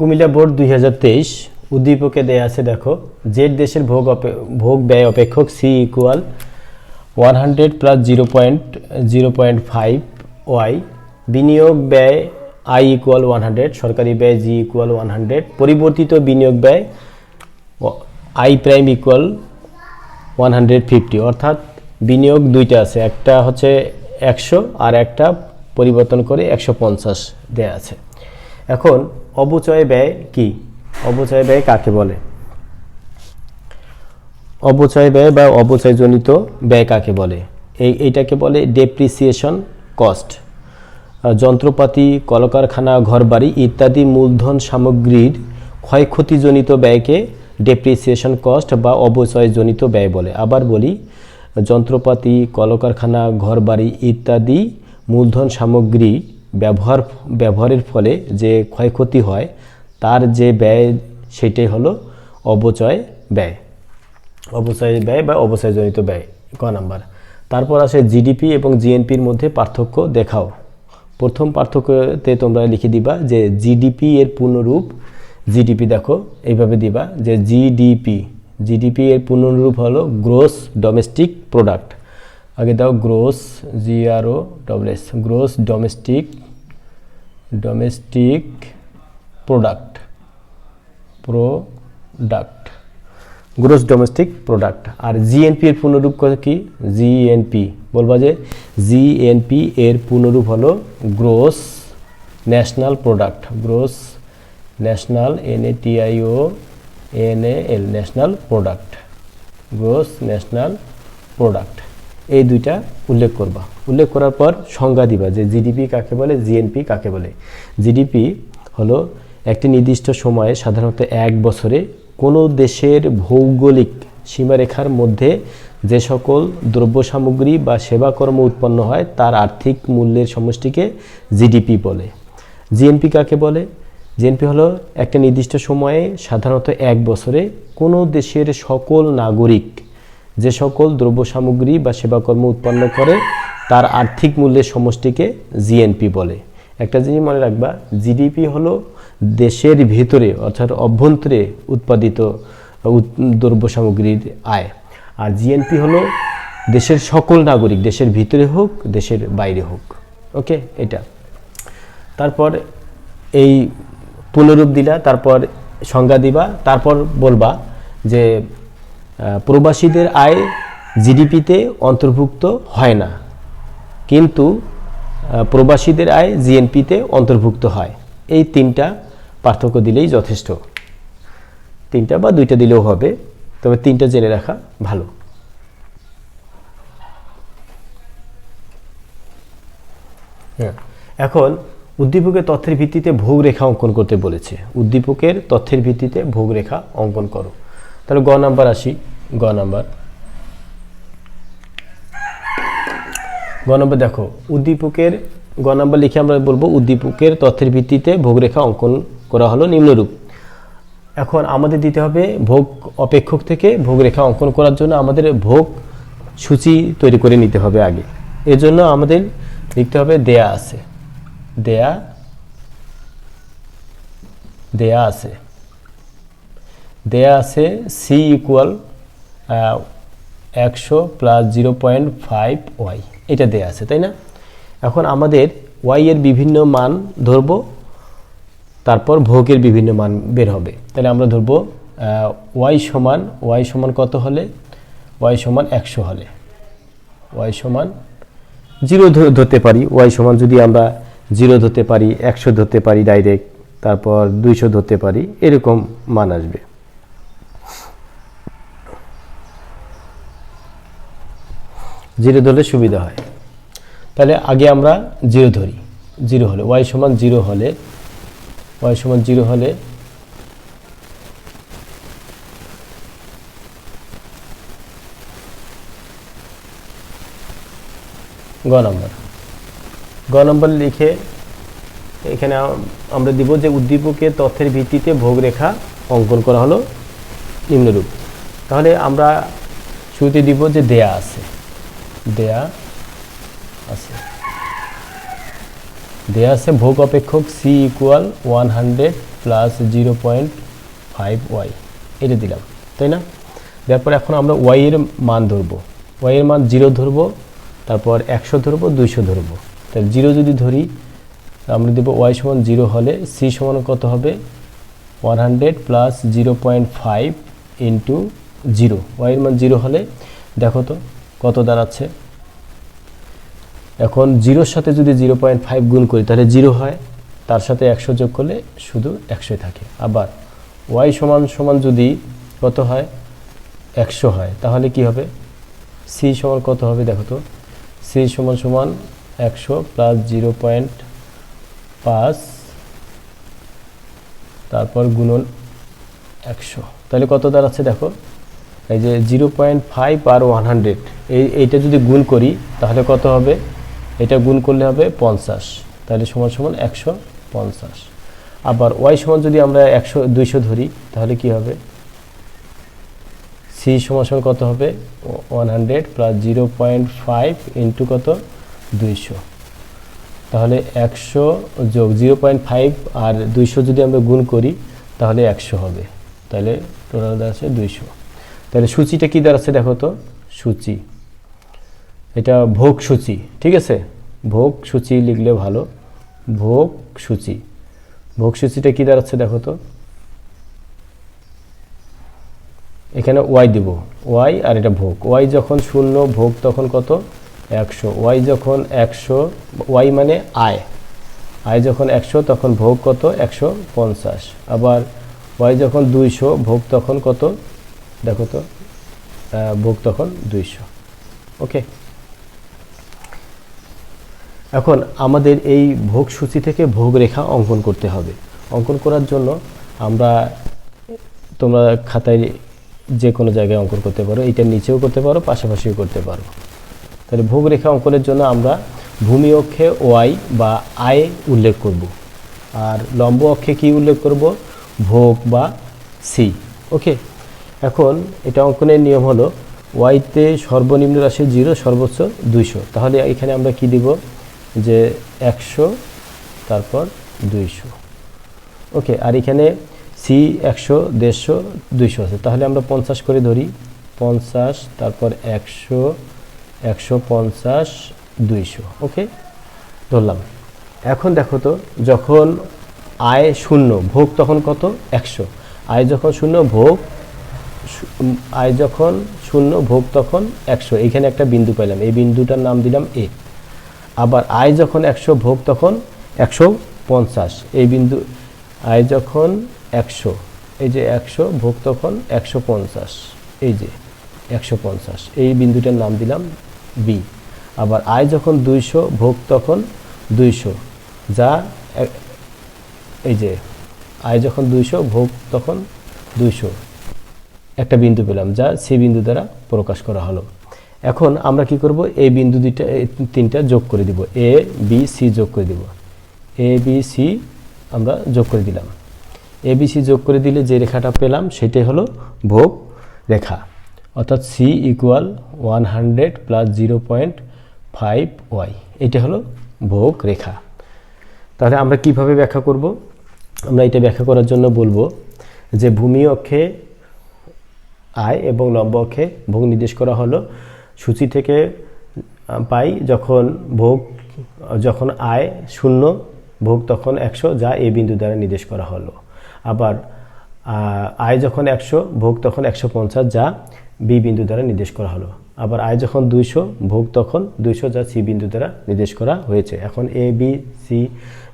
Comilla board দুই হাজার তেইশ উদ্দীপকে দেয়া আছে, দেখো, জেড দেশের ভোগ ভোগ ব্যয় অপেক্ষক C equal one hundred plus zero point zero point five Y বিনিয়োগ ব্যয় আই ইকুয়াল ওয়ান হান্ড্রেড সরকারি ব্যয় জি ইকুয়াল ওয়ান হান্ড্রেড পরিবর্তিত বিনিয়োগ ব্যয় I prime equal one hundred fifty অর্থাৎ বিনিয়োগ দুইটা আছে, একটা হচ্ছে একশো আর একটা পরিবর্তন করে একশো পঞ্চাশ দেয়া আছে। এখন অবচয় ব্যয় কি? অবচয় ব্যয় কাকে বলে? অবচয় ব্যয় বা অবচয়জনিত ব্যয় কাকে বলে? এই এইটাকে বলে ডেপ্রিসিয়েশন কস্ট যন্ত্রপাতি, কলকারখানা, ঘরবাড়ি ইত্যাদি মূলধন সামগ্রীর ক্ষয়ক্ষতিজনিত ব্যয়কে ডেপ্রিসিয়েশন কস্ট বা অবচয়জনিত ব্যয় বলে। আবার বলি, যন্ত্রপাতি, কলকারখানা, ঘরবাড়ি ইত্যাদি মূলধন সামগ্রী ব্যবহার, ব্যবহারের ফলে যে ক্ষয়ক্ষতি হয়, তার যে ব্যয় সেটাই হলো অবচয় ব্যয়। অবচয় ব্যয় বা অবচয়জনিত ব্যয়, ক নাম্বার। তারপর আসে জিডিপি এবং জিএনপির মধ্যে পার্থক্য দেখাও। প্রথম পার্থক্যতে তোমরা লিখে দিবা যে জিডিপি এর পূর্ণরূপ, জিডিপি দেখো, এইভাবে দিবা যে জিডিপি। জিডিপি এর পূর্ণরূপ হলো গ্রোস ডোমেস্টিক প্রোডাক্ট আগে দাও gross G R O double S gross domestic domestic product product gross domestic product আর জিএনপি এর পূর্ণরূপ কি? জিএনপি বলবা যে জিএনপি এর পূর্ণরূপ হলো gross national product, gross national N A T I O N A L national product, gross national product. এই দুইটা উল্লেখ করবা। উল্লেখ করার পর সংজ্ঞা দিবা যে জিডিপি কাকে বলে, জিএনপি কাকে বলে। জিডিপি হলো একটি নির্দিষ্ট সময়ে সাধারণত এক বছরে কোনো দেশের ভৌগোলিক সীমারেখার মধ্যে যে সকল দ্রব্য সামগ্রী বা সেবাকর্ম উৎপন্ন হয়, তার আর্থিক মূল্যের সমষ্টিকে জিডিপি বলে। জিএনপি কাকে বলে? জিএনপি হলো একটা নির্দিষ্ট সময়ে সাধারণত এক বছরে কোনো দেশের সকল নাগরিক যে সকল দ্রব্য সামগ্রী বা সেবাকর্ম উৎপন্ন করে, তার আর্থিক মূল্যের সমষ্টিকে জিএনপি বলে। একটা জিনিস মনে রাখবা জিডিপি হলো দেশের ভিতরে অর্থাৎ অভ্যন্তরে উৎপাদিত দ্রব্য সামগ্রীর আয়। আর জিএনপি হলো দেশের সকল নাগরিক, দেশের ভিতরে হোক, দেশের বাইরে হোক। ওকে? এটা। তারপর এই পুনরূপ দিলা তারপর সংজ্ঞা দিবা, তারপর বলবা যে প্রবাসীদের আয় জিডিপিতে অন্তর্ভুক্ত হয় না, কিন্তু প্রবাসীদের আয় জিএনপিতে অন্তর্ভুক্ত হয়। এই তিনটা পার্থক্য দিলেই যথেষ্ট। তিনটা বা দুইটা দিলেও হবে, তবে তিনটা জেনে রাখা ভালো। হ্যাঁ এখন উদ্দীপকের তথ্যের ভিত্তিতে ভোগরেখা অঙ্কন করতে বলেছে। উদ্দীপকের তথ্যের ভিত্তিতে ভোগরেখা অঙ্কন করো। তাহলে গ নাম্বার আসি, গ নাম্বার। গ নম্বর দেখো, উদ্দীপকের, গ নম্বর লিখে আমরা বলব উদ্দীপকের তথ্যের ভিত্তিতে ভোগরেখা অঙ্কন করা হলো নিম্নরূপ। এখন আমাদের দিতে হবে ভোগ অপেক্ষক থেকে ভোগরেখা অঙ্কন করার জন্য আমাদের ভোগ সূচি তৈরি করে নিতে হবে আগে। এজন্য আমাদের লিখতে হবে দেয়া আছে। দেয়া দেয়া আছে। দেয়া আছে সি ইকুয়াল একশো plus zero point five Y এটা দেয়া আছে, তাই না? এখন আমাদের ওয়াই এর বিভিন্ন মান ধরবো, তারপর ভোগের বিভিন্ন মান বের হবে। তাহলে আমরা ধরবো ওয়াই সমান ওয়াই সমান কত হলে? ওয়াই সমান একশো হলে। ওয়াই সমান জিরো ধরতে পারি ওয়াই সমান যদি আমরা জিরো ধরতে পারি, একশো ধরতে পারি ডাইরেক্ট তারপর দুইশো ধরতে পারি, এরকম মান আসবে। জিরো ধরলে সুবিধা হয়। তাহলে আগে আমরা জিরো ধরি। জিরো হলে ওয়াই সমান জিরো হলে ওয়াই সমান জিরো হলে, গ নম্বর। গ নম্বর লিখে এখানে আম- আমরা দিব যে উদ্দীপকের তথ্যের ভিত্তিতে ভোগরেখা অঙ্কন করা হলো নিম্নরূপ। তাহলে আমরা শুরুতে দিব যে দেয়া আছে। দেয়া আছে। দেয়া আছে ভোগ অপেক্ষক C equal one hundred plus zero point five Y এটা দিলাম, তাই না? তারপর এখন আমরা ওয়াই এর মান ধরবো। ওয়াই এর মান জিরো ধরবো, তারপর একশো ধরবো, দুইশো ধরবো। তাহলে জিরো যদি ধরি, আমরা দেবো ওয়াই সমান জিরো হলে সি সমান কত হবে? One hundred plus zero point five into zero ওয়াইয়ের মান জিরো হলে, দেখো তো কত দাঁড়াচ্ছে? এখন জিরোর সাথে যদি জিরো পয়েন্ট ফাইভ গুণ করি, তাহলে জিরো হয়, তার সাথে একশো যোগ করলে শুধু একশোই থাকে। আবার ওয়াই সমান সমান যদি কত হয়? একশো হয়, তাহলে কি হবে? সি সমান কত হবে দেখো তো? সি সমান সমান একশো প্লাস জিরো পয়েন্ট পাঁচ, তারপর গুণন একশো। তাহলে কত দাঁড়াচ্ছে দেখো? এই যে জিরো পয়েন্ট ফাইভ আর ওয়ান হান্ড্রেড এই এইটা যদি গুণ করি, তাহলে কত হবে? এটা গুণ করলে হবে পঞ্চাশ, তাহলে সমান সমান একশো পঞ্চাশ। আবার ওয়াই সমান যদি আমরা একশো, দুইশো ধরি, তাহলে কি হবে? সি সমান সমান কত হবে? One hundred plus zero point five into কত? দুইশো। তাহলে একশো যোগ জিরো পয়েন্ট ফাইভ আর দুইশো যদি আমরা গুণ করি, তাহলে একশো হবে। তাহলে টোটাল দাঁড়াচ্ছে দুইশো। তাহলে সূচিটা কী দাঁড়াচ্ছে দেখো তো? সূচি। এটা ভোগ সূচি, ঠিক আছে? ভোগ সূচি লিখলে ভালো। ভোগ সূচি। ভোগ সূচিটা কী দাঁড়াচ্ছে দেখো তো? এখানে ওয়াই দিব। ওয়াই আর এটা ভোগ। ওয়াই যখন শূন্য, ভোগ তখন কত? একশো। ওয়াই যখন একশো, ওয়াই মানে আয়। আয় যখন একশো, তখন ভোগ কত? একশো পঞ্চাশ। আবার ওয়াই যখন দুইশো, ভোগ তখন কত? দেখো তো ভোগ তখন দুইশো। ওকে? এখন আমাদের এই ভোগ সূচি থেকে ভোগ রেখা অঙ্কন করতে হবে। অঙ্কন করার জন্য আমরা, তোমরা খাতায় যে কোনো জায়গায় অঙ্কন করতে পারো, এটার নিচেও করতে পারো, পাশাপাশিও করতে পারো। তাহলে ভোগ রেখা অঙ্কনের জন্য আমরা ভূমি অক্ষে ওয়াই বা আয় উল্লেখ করব। আর লম্ব অক্ষে কি উল্লেখ করব? ভোগ বা সি। ওকে? এখন এটা অঙ্কনের নিয়ম হলো ওয়াইতে সর্বনিম্ন রাশি জিরো সর্বোচ্চ দুইশো। তাহলে এখানে আমরা কি দিব? যে একশো, তারপর দুইশো। ওকে, আর এখানে সি একশো, দেড়শো, দুইশো আছে। তাহলে আমরা পঞ্চাশ করে ধরি। পঞ্চাশ, তারপর একশো একশো পঞ্চাশ, দুইশো। ওকে, ধরলাম। এখন দেখো তো, যখন আয় শূন্য, ভোগ তখন কত? একশো। আয় যখন শূন্য, ভোগ আয় যখন শূন্য, ভোগ তখন একশো। এইখানে একটা বিন্দু পাইলাম। এই বিন্দুটার নাম দিলাম এ। আবার আয় যখন একশো, ভোগ তখন একশো পঞ্চাশ। এই বিন্দু আয় যখন একশো, এই যে একশো, ভোগ তখন একশো পঞ্চাশ। এই যে একশো পঞ্চাশ। এই বিন্দুটার নাম দিলাম বি। আবার আয় যখন দুইশো, ভোগ তখন দুইশো। যা এই যে আয় যখন দুইশো, ভোগ তখন দুইশো। একটা বিন্দু পেলাম, যা সি বিন্দু দ্বারা প্রকাশ করা হলো। এখন আমরা কি করব? এই বিন্দু দুইটা তিনটা যোগ করে দিব। এ বি সি যোগ করে দিব। এ বি সি আমরা যোগ করে দিলাম। এ বি সি যোগ করে দিলে যে রেখাটা পেলাম, সেটাই হলো ভোগ রেখা। অর্থাৎ C equal one hundred plus zero point five Y এটা হলো ভোগ রেখা। তাহলে আমরা কীভাবে ব্যাখ্যা করব? আমরা এটা ব্যাখ্যা করার জন্য বলব যে ভূমি অক্ষে আয় এবং লম্ব অক্ষে ভোগ নির্দেশ করা হলো। সূচি থেকে পাই যখন ভোগ, যখন আয় শূন্য, ভোগ তখন একশো, যা এই বিন্দু দ্বারা নির্দেশ করা হলো। আবার আয় যখন একশো, ভোগ তখন একশো পঞ্চাশ, যা বি বিন্দু দ্বারা নির্দেশ করা হলো। আবার আয় যখন দুইশো, ভোগ তখন দুইশো, যা সি বিন্দু দ্বারা নির্দেশ করা হয়েছে। এখন এ, বি, সি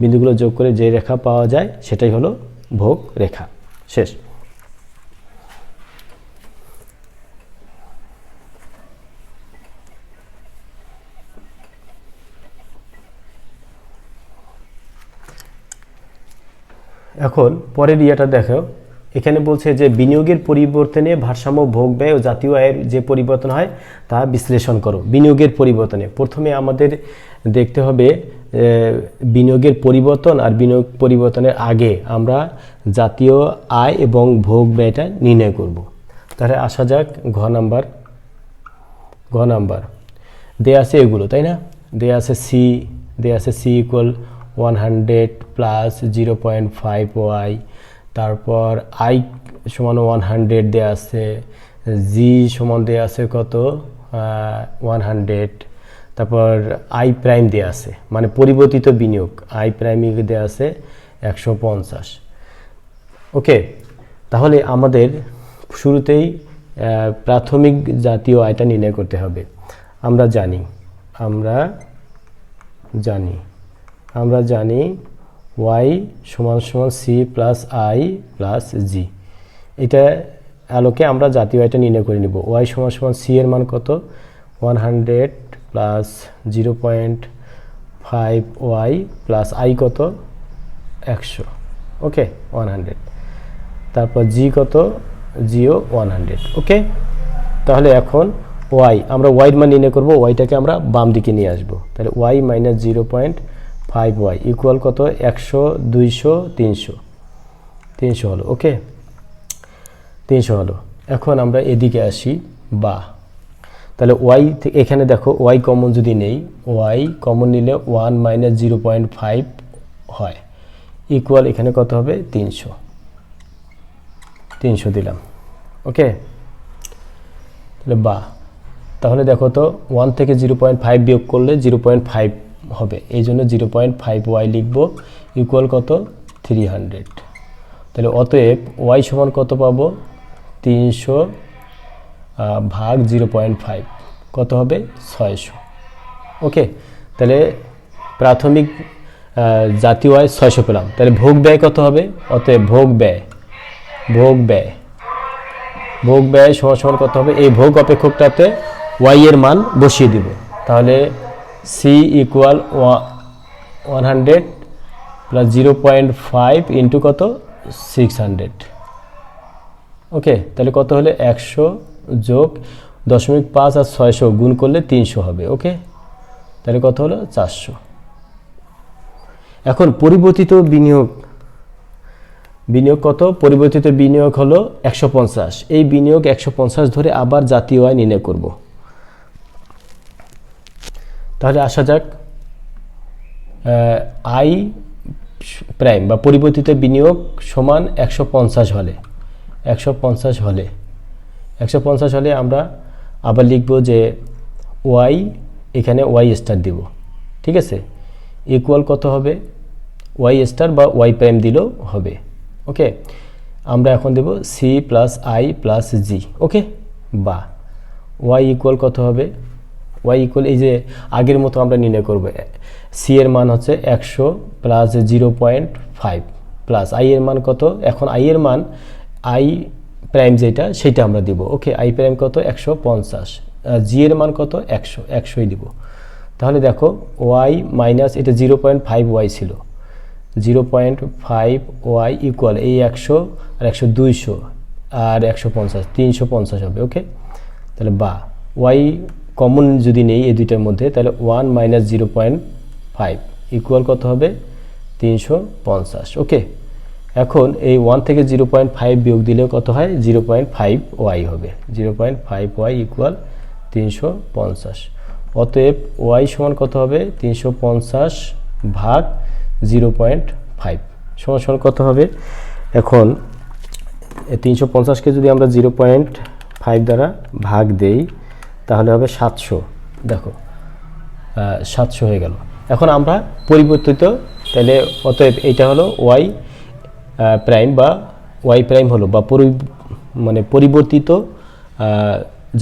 বিন্দুগুলো যোগ করে যে রেখা পাওয়া যায়, সেটাই হলো ভোগ রেখা। শেষ। এখন পরের ইয়েটা দেখো। এখানে বলছে যে বিনিয়োগের পরিবর্তনে ভারসাম্য ভোগ ব্যয় ও জাতীয় আয়ের যে পরিবর্তন হয়, তা বিশ্লেষণ করো। বিনিয়োগের পরিবর্তনে। প্রথমে আমাদের দেখতে হবে বিনিয়োগের পরিবর্তন আর বিনিয়োগ পরিবর্তনের আগে আমরা জাতীয় আয় এবং ভোগ ব্যয়টা নির্ণয় করব। তাহলে আসা যাক ঘ নাম্বার ঘ নাম্বার। দেয়া আছে এগুলো, তাই না? দেয়া আছে সি দেয়া আছে C equal one hundred plus zero point five Y তারপর আই সমান ওয়ান হান্ড্রেড দেওয়া আছে জি সমান দেওয়া আছে কত? ওয়ান হান্ড্রেড তারপর আই প্রাইম দেওয়া আছে মানে পরিবর্তিত বিনিয়োগ আই প্রাইমিক দেওয়া আছে একশো পঞ্চাশ। ওকে তাহলে আমাদের শুরুতেই প্রাথমিক জাতীয় আয়টা নির্ণয় করতে হবে। আমরা জানি আমরা জানি। আমরা জানি ওয়াই সমান সমান C plus I plus G এটা আলোকে আমরা জাতীয় আয়টা নির্ণয় করে নিব। ওয়াই সমান সমান সি এর মান কত? One hundred plus zero point five Y plus I কত? একশো। ওকে ওয়ান হান্ড্রেড তারপর জি কত? জিও ওয়ান হান্ড্রেড ওকে তাহলে এখন ওয়াই আমরা ওয়াইয়ের মান নির্ণয় করব। ওয়াইটাকে আমরা বাম দিকে নিয়ে আসব। তাহলে Y minus zero point five Y equal কত? একশো, দুইশো, তিনশো। তিনশো হলো, ওকে? তিনশো হলো। এখন আমরা এদিকে আসি, বা। তাহলে ওয়াই এখানে দেখো ওয়াই কমন যদি নেই ওয়াই কমন নিলে one minus zero point five হয়। ইকুয়াল এখানে কত হবে? তিনশো। তিনশো দিলাম, ওকে? তাহলে বা। তাহলে দেখো তো ওয়ান থেকে জিরো পয়েন্ট ফাইভ বিয়োগ করলে জিরো পয়েন্ট ফাইভ হবে। এই জন্য জিরো পয়েন্ট ফাইভ ওয়াই লিখব ইকুয়াল কত? থ্রি হান্ড্রেড তাহলে অতএব ওয়াই সমান কত পাবো? তিনশো ভাগ জিরো পয়েন্ট ফাইভ। কত হবে? ছয়শো। ওকে? তাহলে প্রাথমিক জাতীয় আয় ছয়শো পেলাম। তাহলে ভোগ ব্যয় কত হবে? অতএব ভোগ ব্যয় ভোগ ব্যয় ভোগ ব্যয় সমান সমান কত হবে? এই ভোগ অপেক্ষকটাতে ওয়াই এর মান বসিয়ে দিব। তাহলে C equal one hundred plus zero point five into কত? সিক্স হান্ড্রেড ওকে তাহলে কত হলে? একশো যোগ দশমিক পাঁচ আর ছয়শো গুণ করলে তিনশো হবে ওকে তাহলে কত হলো? চারশো। এখন পরিবর্তিত বিনিয়োগ। বিনিয়োগ কত? পরিবর্তিত বিনিয়োগ হলো একশো পঞ্চাশ। এই বিনিয়োগ একশো পঞ্চাশ ধরে আবার জাতীয় আয় নির্ণয় করব। তাহলে আসা যাক আই প্রাইম বা পরিবর্তিত বিনিয়োগ সমান একশো পঞ্চাশ হলে, একশো পঞ্চাশ হলে, একশো পঞ্চাশ হলে আমরা আবার লিখব যে ওয়াই এখানে ওয়াই স্টার দিব, ঠিক আছে? ইকুয়াল কত হবে? ওয়াই স্টার বা ওয়াই প্রাইম দিলেও হবে ওকে আমরা এখন দেব C plus I plus G okay বা ওয়াই ইকুয়াল কত হবে? ওয়াই ইকুয়াল এই যে আগের মতো আমরা নির্ণয় করব সি এর মান হচ্ছে একশো plus zero point five plus I এর মান কত? এখন আই এর মান আই প্রাইম যেটা, সেটা আমরা দিব। ওকে আই প্রাইম কত? একশো পঞ্চাশ। জি এর মান কত? একশো, একশোই দিব। তাহলে দেখো ওয়াই মাইনাস এটা জিরো পয়েন্ট ফাইভ ওয়াই ছিল। Zero point five Y equal এই একশো আর একশো দুইশো আর একশো পঞ্চাশ, তিনশো পঞ্চাশ হবে ওকে তাহলে বা ওয়াই কমন যদি নেই এই দুইটার মধ্যে, তাহলে one minus zero point five equal কত হবে? তিনশো পঞ্চাশ। ওকে এখন এই ওয়ান থেকে জিরো পয়েন্ট ফাইভ বিয়োগ দিলে কত হয়? জিরো পয়েন্ট ফাইভ ওয়াই হবে। Zero point five Y equal তিনশো পঞ্চাশ। অতএব ওয়াই সমান কত হবে? তিনশো পঞ্চাশ ভাগ জিরো পয়েন্ট ফাইভ সমান সমান কত হবে? এখন তিনশো পঞ্চাশকে যদি আমরা জিরো পয়েন্ট ফাইভ দ্বারা ভাগ দেই তাহলে হবে সাতশো। দেখো সাতশো হয়ে গেল। এখন আমরা পরিবর্তিত, তাহলে অতএব এটা হলো ওয়াই প্রাইম বা ওয়াই প্রাইম হলো বা পরি মানে পরিবর্তিত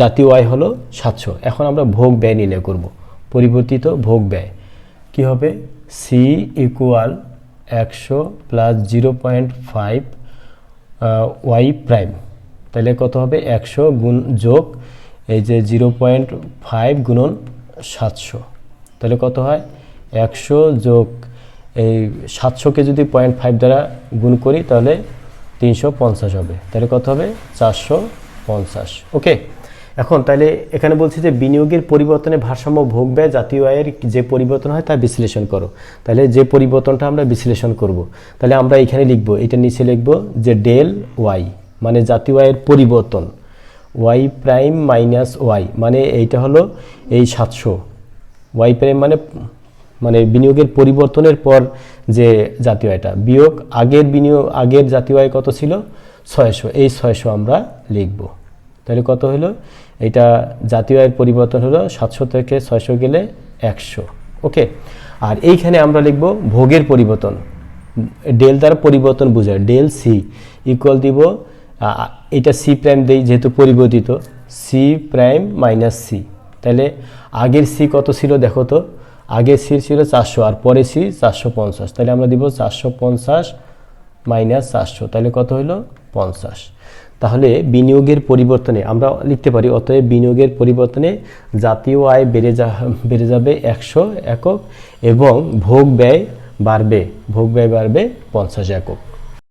জাতীয় আয় হলো সাতশো। এখন আমরা ভোগ ব্যয় নির্ণয় করব। পরিবর্তিত ভোগ ব্যয়। কী হবে? সি ইকুয়াল একশো plus zero point five Y prime. তাহলে কত হবে? একশো গুণ যোগ এই যে জিরো পয়েন্ট ফাইভ গুণন সাতশো, তাহলে কত হয়? একশো যোগ এই সাতশোকে যদি পয়েন্ট ফাইভ দ্বারা গুণ করি, তাহলে তিনশো পঞ্চাশ হবে। তাহলে কত হবে? চারশো পঞ্চাশ। ওকে? এখন তাহলে এখানে বলছি যে বিনিয়োগের পরিবর্তনে ভারসাম্য ভোগ ব্যয় জাতীয় আয়ের যে পরিবর্তন হয়, তা বিশ্লেষণ করো। তাহলে যে পরিবর্তনটা আমরা বিশ্লেষণ করব, তাহলে আমরা এখানে লিখব, এটা নিচে লিখব যে ডেল ওয়াই মানে জাতীয় আয়ের পরিবর্তন। ওয়াই প্রাইম মাইনাস ওয়াই মানে এইটা হলো এই সাতশো। ওয়াই প্রাইম মানে মানে বিনিয়োগের পরিবর্তনের পর যে জাতীয় আয়টা বিয়োগ আগের বিনিয়োগ, আগের জাতীয় আয় কত ছিল? ছয়শো। এই ছয়শো আমরা লিখব। তাহলে কত হলো? এটা জাতীয় আয়ের পরিবর্তন হলো সাতশো থেকে ছয়শো গেলে একশো। ওকে? আর এইখানে আমরা লিখব ভোগের পরিবর্তন। ডেল দ্বারা পরিবর্তন বোঝায়। ডেল সি ইকুয়াল দিব এটা সি প্রাইম দেই যেহেতু পরিবর্তিত সি প্রাইম মাইনাস সি তাহলে আগের সি কত ছিল দেখো তো? আগের সি ছিল চারশো আর পরে সি চারশো পঞ্চাশ। তাহলে আমরা দিব চারশো পঞ্চাশ মাইনাস চারশো। তাহলে কত হলো পঞ্চাশ। তাহলে বিনিয়োগের পরিবর্তনে আমরা লিখতে পারি, অতএব বিনিয়োগের পরিবর্তনে জাতীয় আয় বেড়ে যা, বেড়ে যাবে একশো একক এবং ভোগ ব্যয় বাড়বে, ভোগ ব্যয় বাড়বে পঞ্চাশ একক।